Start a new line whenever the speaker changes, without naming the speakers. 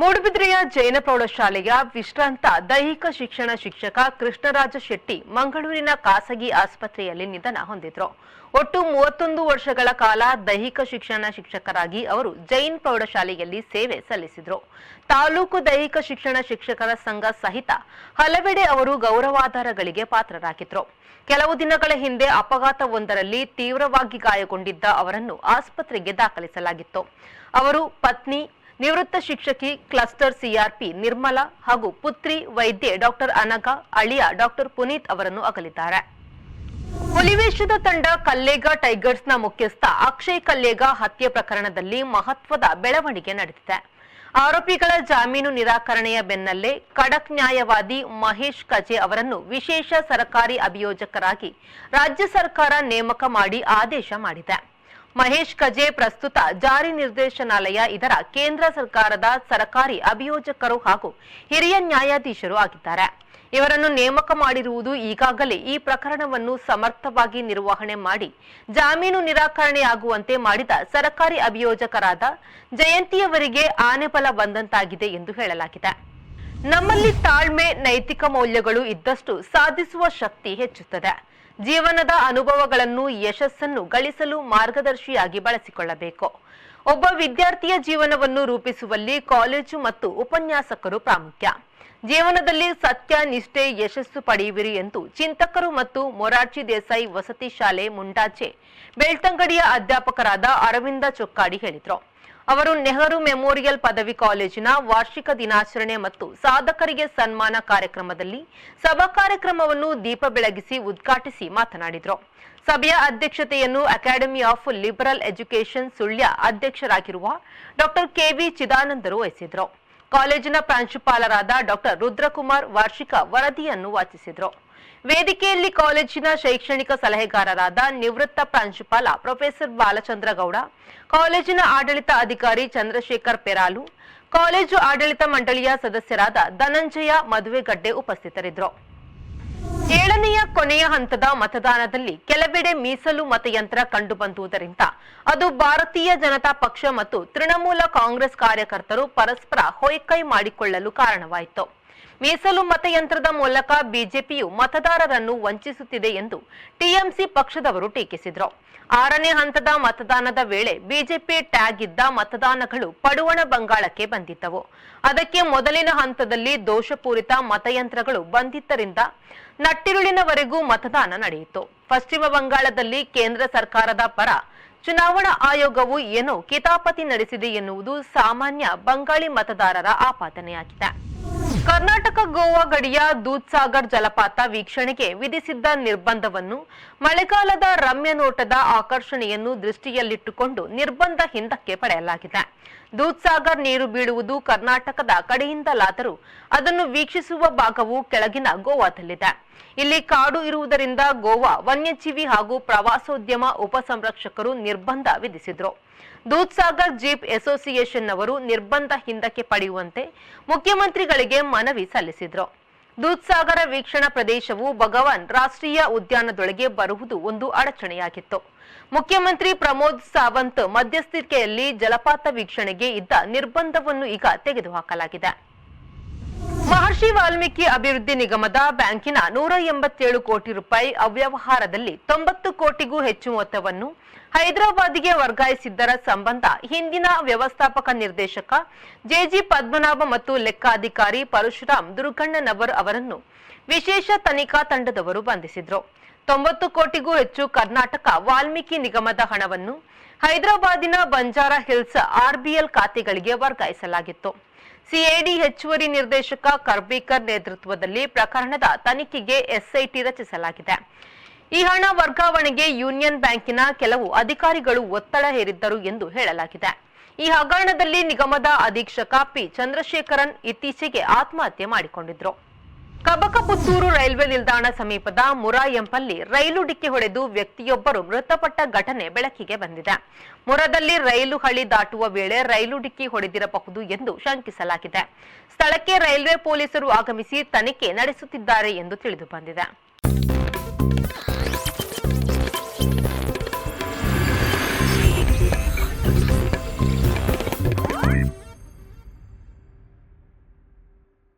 ಮೂಡುಬಿದ್ರೆಯ ಜೈನ ಪ್ರೌಢಶಾಲೆಯ ವಿಶ್ರಾಂತ ದೈಹಿಕ ಶಿಕ್ಷಣ ಶಿಕ್ಷಕ ಕೃಷ್ಣರಾಜ ಶೆಟ್ಟಿ ಮಂಗಳೂರಿನ ಖಾಸಗಿ ಆಸ್ಪತ್ರೆಯಲ್ಲಿ ನಿಧನ ಹೊಂದಿದ್ರು. ಒಟ್ಟು ಮೂವತ್ತೊಂದು ವರ್ಷಗಳ ಕಾಲ ದೈಹಿಕ ಶಿಕ್ಷಣ ಶಿಕ್ಷಕರಾಗಿ ಅವರು ಜೈನ್ ಪ್ರೌಢಶಾಲೆಯಲ್ಲಿ ಸೇವೆ ಸಲ್ಲಿಸಿದ್ರು. ತಾಲೂಕು ದೈಹಿಕ ಶಿಕ್ಷಣ ಶಿಕ್ಷಕರ ಸಂಘ ಸಹಿತ ಹಲವೆಡೆ ಅವರು ಗೌರವಾಧಾರಗಳಿಗೆ ಪಾತ್ರರಾಗಿದ್ರು. ಕೆಲವು ದಿನಗಳ ಹಿಂದೆ ಅಪಘಾತವೊಂದರಲ್ಲಿ ತೀವ್ರವಾಗಿ ಗಾಯಗೊಂಡಿದ್ದ ಅವರನ್ನು ಆಸ್ಪತ್ರೆಗೆ ದಾಖಲಿಸಲಾಗಿತ್ತು. ಅವರು ಪತ್ನಿ ನಿವೃತ್ತ ಶಿಕ್ಷಕಿ ಕ್ಲಸ್ಟರ್ ಸಿಆರ್ಪಿ ನಿರ್ಮಲಾ ಹಾಗೂ ಪುತ್ರಿ ವೈದ್ಯೆ ಡಾಕ್ಟರ್ ಅನಗ ಅಳಿಯ ಡಾಕ್ಟರ್ ಪುನೀತ್ ಅವರನ್ನು ಅಗಲಿದ್ದಾರೆ. ಹುಲಿವೇಷದ ತಂಡ ಕಲ್ಲೇಗ ಟೈಗರ್ಸ್ನ ಮುಖ್ಯಸ್ಥ ಅಕ್ಷಯ್ ಕಲ್ಲೇಗ ಹತ್ಯೆ ಪ್ರಕರಣದಲ್ಲಿ ಮಹತ್ವದ ಬೆಳವಣಿಗೆ ನಡೆದಿದೆ. ಆರೋಪಿಗಳ ಜಾಮೀನು ನಿರಾಕರಣೆಯ ಬೆನ್ನಲ್ಲೇ ಖಡಕ್ ನ್ಯಾಯವಾದಿ ಮಹೇಶ್ ಕಜೆ ಅವರನ್ನು ವಿಶೇಷ ಸರ್ಕಾರಿ ಅಭಿಯೋಜಕರಾಗಿ ರಾಜ್ಯ ಸರ್ಕಾರ ನೇಮಕ ಮಾಡಿ ಆದೇಶ ಮಾಡಿದೆ. ಮಹೇಶ್ ಕಜೆ ಪ್ರಸ್ತುತ ಜಾರಿ ನಿರ್ದೇಶನಾಲಯ ಇದರ ಕೇಂದ್ರ ಸರ್ಕಾರದ ಸರಕಾರಿ ಅಭಿಯೋಜಕರು ಹಾಗೂ ಹಿರಿಯ ನ್ಯಾಯಾಧೀಶರು ಆಗಿದ್ದಾರೆ. ಇವರನ್ನು ನೇಮಕ ಮಾಡಿರುವುದು ಈಗಾಗಲೇ ಈ ಪ್ರಕರಣವನ್ನು ಸಮರ್ಥವಾಗಿ ನಿರ್ವಹಣೆ ಮಾಡಿ, ಜಾಮೀನು ನಿರಾಕರಣೆಯಾಗುವಂತೆ ಮಾಡಿದ ಸರಕಾರಿ ಅಭಿಯೋಜಕರಾದ ಜಯಂತಿಯವರಿಗೆ ಆನೆಬಲ ಬಂದಂತಾಗಿದೆ ಎಂದು ಹೇಳಲಾಗಿದೆ. ನಮ್ಮಲ್ಲಿ ತಾಳ್ಮೆ, ನೈತಿಕ ಮೌಲ್ಯಗಳು ಇದ್ದಷ್ಟು ಸಾಧಿಸುವ ಶಕ್ತಿ ಹೆಚ್ಚುತ್ತದೆ. ಜೀವನದ ಅನುಭವಗಳನ್ನು ಯಶಸ್ಸನ್ನು ಗಳಿಸಲು ಮಾರ್ಗದರ್ಶಿಯಾಗಿ ಬಳಸಿಕೊಳ್ಳಬೇಕು. ಒಬ್ಬ ವಿದ್ಯಾರ್ಥಿಯ ಜೀವನವನ್ನು ರೂಪಿಸುವಲ್ಲಿ ಕಾಲೇಜು ಮತ್ತು ಉಪನ್ಯಾಸಕರು ಪ್ರಾಮುಖ್ಯ. ಜೀವನದಲ್ಲಿ ಸತ್ಯ, ನಿಷ್ಠೆ, ಯಶಸ್ಸು ಪಡೆಯುವಿರಿ ಎಂದು ಚಿಂತಕರು ಮತ್ತು ಮೊರಾರ್ಜಿ ದೇಸಾಯಿ ವಸತಿ ಶಾಲೆ ಮುಂಡಾಚೆ ಬೆಳ್ತಂಗಡಿಯ ಅಧ್ಯಾಪಕರಾದ ಅರವಿಂದ ಚೊಕ್ಕಾಡಿ ಹೇಳಿದರು. ಅವರು ನೆಹರು ಮೆಮೋರಿಯಲ್ ಪದವಿ ಕಾಲೇಜಿನ ವಾರ್ಷಿಕ ದಿನಾಚರಣೆ ಮತ್ತು ಸಾಧಕರಿಗೆ ಸನ್ಮಾನ ಕಾರ್ಯಕ್ರಮದಲ್ಲಿ ಸಭಾ ಕಾರ್ಯಕ್ರಮವನ್ನು ದೀಪ ಬೆಳಗಿಸಿ ಉದ್ಘಾಟಿಸಿ ಮಾತನಾಡಿದರು. ಸಭೆಯ ಅಧ್ಯಕ್ಷತೆಯನ್ನು academy of liberal education Sullia ಅಧ್ಯಕ್ಷರಾಗಿರುವ doctor KV ಚಿದಾನಂದರು ವಹಿಸಿದರು ಕಾಲೇಜಿನ ಪ್ರಾಂಶುಪಾಲರಾದ ಡಾಕ್ಟರ್ ರುದ್ರಕುಮಾರ್ ವಾರ್ಷಿಕ ವರದಿಯನ್ನು ವಾಚಿಸಿದರು ವೇದಿಕೆಯಲ್ಲಿ ಕಾಲೇಜಿನ ಶೈಕ್ಷಣಿಕ ಸಲಹೆಗಾರರಾದ ನಿವೃತ್ತ ಪ್ರಾಂಶುಪಾಲ ಪ್ರೊಫೆಸರ್ ಬಾಲಚಂದ್ರ ಗೌಡ ಕಾಲೇಜಿನ ಆಡಳಿತ ಅಧಿಕಾರಿ ಚಂದ್ರಶೇಖರ್ ಪೆರಾಲು, ಕಾಲೇಜು ಆಡಳಿತ ಮಂಡಳಿಯ ಸದಸ್ಯರಾದ ಧನಂಜಯ ಮದುವೆಗಡ್ಡೆ ಉಪಸ್ಥಿತರಿದ್ದರು. ಏಳನೆಯ ಕೊನೆಯ ಹಂತದ ಮತದಾನದಲ್ಲಿ ಕೆಲವೆಡೆ ಮೀಸಲು ಮತಯಂತ್ರ ಕಂಡುಬಂದುದರಿಂದ ಅದು ಭಾರತೀಯ ಜನತಾ ಪಕ್ಷ ಮತ್ತು ತೃಣಮೂಲ ಕಾಂಗ್ರೆಸ್ ಕಾರ್ಯಕರ್ತರು ಪರಸ್ಪರ ಹೊಯ್ಕೈ ಮಾಡಿಕೊಳ್ಳಲು ಕಾರಣವಾಯಿತು. ಮೀಸಲು ಮತಯಂತ್ರದ ಮೂಲಕ ಬಿಜೆಪಿಯು ಮತದಾರರನ್ನು ವಂಚಿಸುತ್ತಿದೆ ಎಂದು ಟಿಎಂಸಿ ಪಕ್ಷದವರು ಟೀಕಿಸಿದರು. ಆರನೇ ಹಂತದ ಮತದಾನದ ವೇಳೆ ಬಿಜೆಪಿ ಟ್ಯಾಗ್ ಇದ್ದ ಮತದಾನಗಳು ಪಡುವಣ ಬಂಗಾಳಕ್ಕೆ ಬಂದಿದ್ದವು. ಅದಕ್ಕೆ ಮೊದಲಿನ ಹಂತದಲ್ಲಿ ದೋಷಪೂರಿತ ಮತಯಂತ್ರಗಳು ಬಂದಿದ್ದರಿಂದ ನಟ್ಟಿರುಳಿನವರೆಗೂ ಮತದಾನ ನಡೆಯಿತು. ಪಶ್ಚಿಮ ಬಂಗಾಳದಲ್ಲಿ ಕೇಂದ್ರ ಸರ್ಕಾರದ ಪರ ಚುನಾವಣಾ ಆಯೋಗವು ಏನೋ ಕಿತಾಪತಿ ನಡೆಸಿದೆ ಎನ್ನುವುದು ಸಾಮಾನ್ಯ ಬಂಗಾಳಿ ಮತದಾರರ ಆಪಾದನೆಯಾಗಿದೆ. ಕರ್ನಾಟಕ ಗೋವಾ ಗಡಿಯ ದೂದ್ಸಾಗರ್ ಜಲಪಾತ ವೀಕ್ಷಣೆಗೆ ವಿಧಿಸಿದ್ದ ನಿರ್ಬಂಧವನ್ನು ಮಳೆಗಾಲದ ರಮ್ಯ ನೋಟದ ಆಕರ್ಷಣೆಯನ್ನು ದೃಷ್ಟಿಯಲ್ಲಿಟ್ಟುಕೊಂಡು ನಿರ್ಬಂಧ ಹಿಂದಕ್ಕೆ ಪಡೆಯಲಾಗಿದೆ. ದೂದ್ಸಾಗರ್ ನೀರು ಬೀಳುವುದು ಕರ್ನಾಟಕದ ಕಡೆಯಿಂದಲಾದರೂ ಅದನ್ನು ವೀಕ್ಷಿಸುವ ಭಾಗವು ಕೆಳಗಿನ ಗೋವಾದಲ್ಲಿದೆ. ಇಲ್ಲಿ ಕಾಡು ಇರುವುದರಿಂದ ಗೋವಾ, ವನ್ಯಜೀವಿ ಹಾಗೂ ಪ್ರವಾಸೋದ್ಯಮ ಉಪಸಂರಕ್ಷಕರು ನಿರ್ಬಂಧ ವಿಧಿಸಿದ್ರು. ದೂದ್ಸಾಗರ್ ಜೀಪ್ ಅಸೋಸಿಯೇಷನ್ ಅವರು ನಿರ್ಬಂಧ ಹಿಂದಕ್ಕೆ ಪಡೆಯುವಂತೆ ಮುಖ್ಯಮಂತ್ರಿಗಳಿಗೆ ಮನವಿ ಸಲ್ಲಿಸಿದ್ರು. ದೂದ್ಸಾಗರ ವೀಕ್ಷಣಾ ಪ್ರದೇಶವು ಭಗವಾನ್ ರಾಷ್ಟ್ರೀಯ ಉದ್ಯಾನದೊಳಗೆ ಬರುವುದು ಒಂದು ಅಡಚಣೆಯಾಗಿತ್ತು. ಮುಖ್ಯಮಂತ್ರಿ ಪ್ರಮೋದ್ ಸಾವಂತ್ ಮಧ್ಯಸ್ಥಿಕೆಯಲ್ಲಿ ಜಲಪಾತ ವೀಕ್ಷಣೆಗೆ ಇದ್ದ ನಿರ್ಬಂಧವನ್ನು ಈಗ ತೆಗೆದುಹಾಕಲಾಗಿದೆ. ಮಹರ್ಷಿ ವಾಲ್ಮೀಕಿ ಅಭಿವೃದ್ಧಿ ನಿಗಮದ ಬ್ಯಾಂಕಿನ ನೂರ ಎಂಬತ್ತೇಳು ಕೋಟಿ ರೂಪಾಯಿ ಅವ್ಯವಹಾರದಲ್ಲಿ ತೊಂಬತ್ತು ಕೋಟಿಗೂ ಹೆಚ್ಚು ಮೊತ್ತವನ್ನು ಹೈದರಾಬಾದ್ಗೆ ವರ್ಗಾಯಿಸಿದ್ದರ ಸಂಬಂಧ ಹಿಂದಿನ ವ್ಯವಸ್ಥಾಪಕ ನಿರ್ದೇಶಕ ಜೆಜಿ ಪದ್ಮನಾಭ ಮತ್ತು ಲೆಕ್ಕಾಧಿಕಾರಿ ಪರಶುರಾಮ್ ದುರ್ಗಣ್ಣನವರ್ ಅವರನ್ನು ವಿಶೇಷ ತನಿಖಾ ತಂಡದವರು ಬಂಧಿಸಿದ್ರು. ತೊಂಬತ್ತು ಕೋಟಿಗೂ ಹೆಚ್ಚು ಕರ್ನಾಟಕ ವಾಲ್ಮೀಕಿ ನಿಗಮದ ಹಣವನ್ನು ಹೈದರಾಬಾದಿನ ಬಂಜಾರಾ ಹಿಲ್ಸ್ ಆರ್ಬಿಎಲ್ ಖಾತೆಗಳಿಗೆ ವರ್ಗಾಯಿಸಲಾಗಿತ್ತು. ಸಿಎಡಿ ಹೆಚ್ಚುವರಿ ನಿರ್ದೇಶಕ ಕರ್ಬೇಕರ್ ನೇತೃತ್ವದಲ್ಲಿ ಪ್ರಕರಣದ ತನಿಖೆಗೆ ಎಸ್ಐಟಿ ರಚಿಸಲಾಗಿದೆ. ಈ ಹಣ ವರ್ಗಾವಣೆಗೆ ಯೂನಿಯನ್ ಬ್ಯಾಂಕಿನ ಕೆಲವು ಅಧಿಕಾರಿಗಳು ಒತ್ತಡ ಹೇರಿದ್ದರು ಎಂದು ಹೇಳಲಾಗಿದೆ. ಈ ಹಗರಣದಲ್ಲಿ ನಿಗಮದ ಅಧೀಕ್ಷಕ ಪಿ ಚಂದ್ರಶೇಖರನ್ ಇತ್ತೀಚೆಗೆ ಆತ್ಮಹತ್ಯೆ ಮಾಡಿಕೊಂಡಿದ್ರು. ಕಬಕಪುತ್ತೂರು ರೈಲ್ವೆ ನಿಲ್ದಾಣ ಸಮೀಪದ ಮುರಾಯಂಪಲ್ಲಿ ರೈಲು ಡಿಕ್ಕಿ ಹೊಡೆದು ವ್ಯಕ್ತಿಯೊಬ್ಬರು ಮೃತಪಟ್ಟ ಘಟನೆ ಬೆಳಕಿಗೆ ಬಂದಿದೆ. ಮುರದಲ್ಲಿ ರೈಲು ಹಳಿ ದಾಟುವ ವೇಳೆ ರೈಲು ಡಿಕ್ಕಿ ಹೊಡೆದಿರಬಹುದು ಎಂದು ಶಂಕಿಸಲಾಗಿದೆ. ಸ್ಥಳಕ್ಕೆ ರೈಲ್ವೆ ಪೊಲೀಸರು ಆಗಮಿಸಿ ತನಿಖೆ ನಡೆಸುತ್ತಿದ್ದಾರೆ ಎಂದು ತಿಳಿದು ಬಂದಿದೆ.